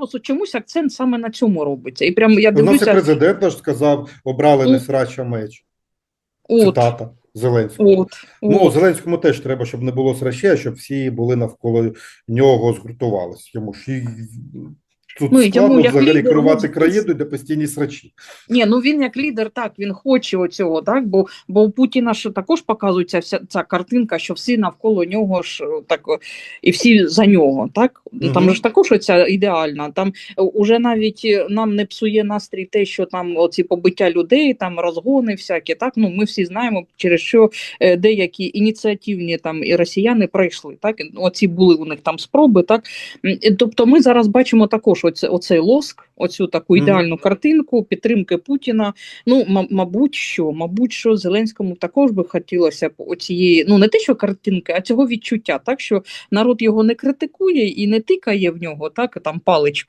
зараз от чомусь акцент саме на цьому робиться. І прямо я У нас і президент наш сказав, обрали не срача меч. от, Цитата Зеленського. от, Ну, от. Зеленському теж треба, щоб не було срача, щоб всі були навколо нього згуртувалися. Йому ж і тут Ну, складно як взагалі лідеру, керувати ну, країною, де постійні срачі. Ні, ну він як лідер, так він хоче оцього, так бо бо у Путіна ж також показується вся ця картинка, що всі навколо нього ж е, так і всі за нього. Так там Мгм. ж також оця ідеальна. Там е, уже навіть е, нам не псує настрій те, що там оці побиття людей, там розгони всякі. Так ну ми всі знаємо, через що е, деякі ініціативні там і росіяни пройшли. Так оці були у них там спроби. Так Тобто, ми зараз бачимо також оце, оцей лоск, оцю таку ідеальну картинку підтримки Путіна. Ну, ма- мабуть, що, мабуть, що Зеленському також би хотілося б оцієї, ну не те, що картинки, а цього відчуття, так що народ його не критикує і не тикає в нього, так там паличку.